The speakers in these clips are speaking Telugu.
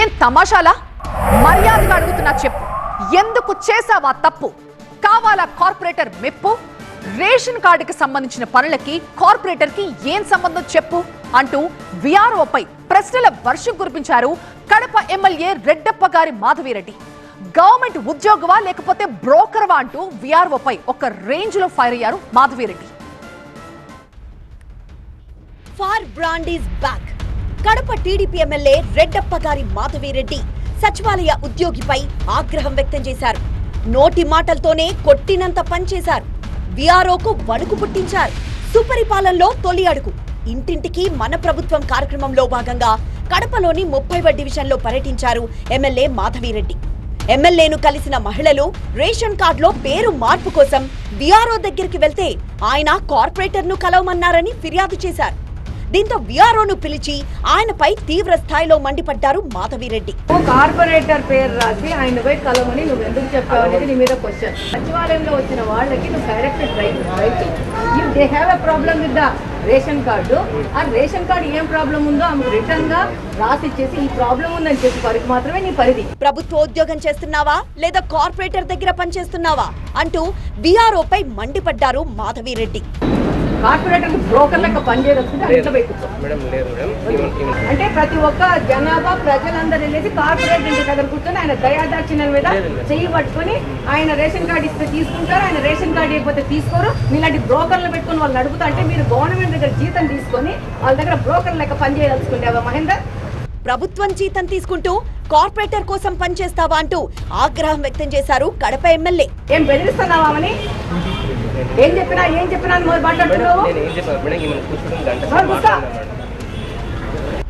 ఏం తమాషాలా? మర్యాదగా అడుగుతున్నా చెప్పు. ఎందుకు చేసావా తప్పు? కావాలా కార్పొరేటర్ మెప్పు? రేషన్ కార్డుకి సంబంధించిన పనులకి కార్పొరేటర్కి ఏం సంబంధం చెప్పు? అంటూ విఆర్ఓపై ప్రశ్నల వర్షం కురిపించారు కడప ఎమ్మెల్యే రెడ్డప్ప గారి మాధవిరెడ్డి. గవర్నమెంట్ ఉద్యోగవా లేకపోతే బ్రోకర్వా అంటూ విఆర్ఓపై ఒక రేంజ్లో ఫైర్ అయ్యారు Madhavi Reddy. Fire brand is back. Kadapa TDP MLA Reddappa గారి మాధవిరెడ్డి సచివాలయ ఉద్యోగిపై ఆగ్రహం వ్యక్తం చేశారు. నోటి మాటలతోనే కొట్టినంత పనిచేశారు విఆర్ఓకు వణుకు పుట్టించారు. సుపరిపాలనలో తొలి అడుగు. ఇంటింటికి మన ప్రభుత్వం కార్యక్రమంలో భాగంగా కడపలోని ముప్పైవ డివిజన్లో పర్యటించారు ఎమ్మెల్యే మాధవిరెడ్డి ఎమ్మెల్యేను కలిసిన మహిళలు రేషన్ కార్డులో పేరు మార్పు కోసం విఆర్ఓ దగ్గరికి వెళ్తే ఆయన కార్పొరేటర్ను కలవమన్నారని ఫిర్యాదు చేశారు. దీంతో విఆర్ఓను పిలిచి ఆయనపై తీవ్ర స్థాయిలో మండిపడ్డారు మాధవిరెడ్డి. కార్పొరేటర్ పేరు రాసి ఆయన పోయి కలవని నువ్వు ఎందుకు చెప్పావు అనేది నీ మీద క్వశ్చన్ సచివాలయంలో వచ్చిన వాళ్ళకి నువ్వు direct right right if they have a problem with the ration card ఆ రేషన్ కార్డు ఏం ప్రాబ్లం ఉందో ఆమెకు రిటర్న్గా రాసి ఇచ్చేసి ఈ ప్రాబ్లం ఉందని చెప్పి వరకు మాత్రమే నీ పరిధి. ప్రభుత్వ ఉద్యోగం చేస్తున్నావా? లేదా కార్పొరేటర్ దగ్గర పనిచేస్తున్నావా? అంటూ విఆర్ఓపై మండిపడ్డారు మాధవిరెడ్డి. కార్పొరేటర్ బ్రోకర్ లెక్క పనిచేయదలుచుకుంటే ఈవెన్ అంటే ప్రతి ఒక్క జనాభా ప్రజలందరూ వెళ్ళేసి కార్పొరేట్ ఇంటి దగ్గర కూర్చొని ఆయన దయాదాక్షిణ్యం మీద చెయ్యి పట్టుకొని ఆయన రేషన్ కార్డు ఇస్తే తీసుకుంటారు ఆయన రేషన్ కార్డు ఇవ్వకపోతే తీసుకోరు. మీలాంటి బ్రోకర్లు పెట్టుకొని వాళ్ళు నడుపుతా అంటే మీరు గవర్నమెంట్ దగ్గర జీతం తీసుకొని వాళ్ళ దగ్గర బ్రోకర్ లెక్క పనిచేయదలుచుకుంటావా మహేందర్ ప్రభుత్వం జీతం తీసుకుంటూ కార్పొరేటర్ కోసం పనిచేస్తావా అంటూ ఆగ్రహం వ్యక్తం చేశారు కడప ఎమ్మెల్యే. ఏం బెదిరిస్తున్నావా అని ఏం చెప్పినా ఏం చెప్పినా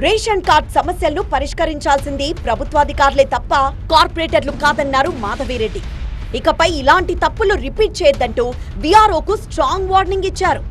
రేషన్ కార్డ్ సమస్యలను పరిష్కరించాల్సింది ప్రభుత్వాధికారులే తప్ప కార్పొరేటర్లు కాదన్నారు మాధవిరెడ్డి. ఇకపై ఇలాంటి తప్పులు రిపీట్ చేయొద్దంటూ విఆర్ఓకు స్ట్రాంగ్ వార్నింగ్ ఇచ్చారు.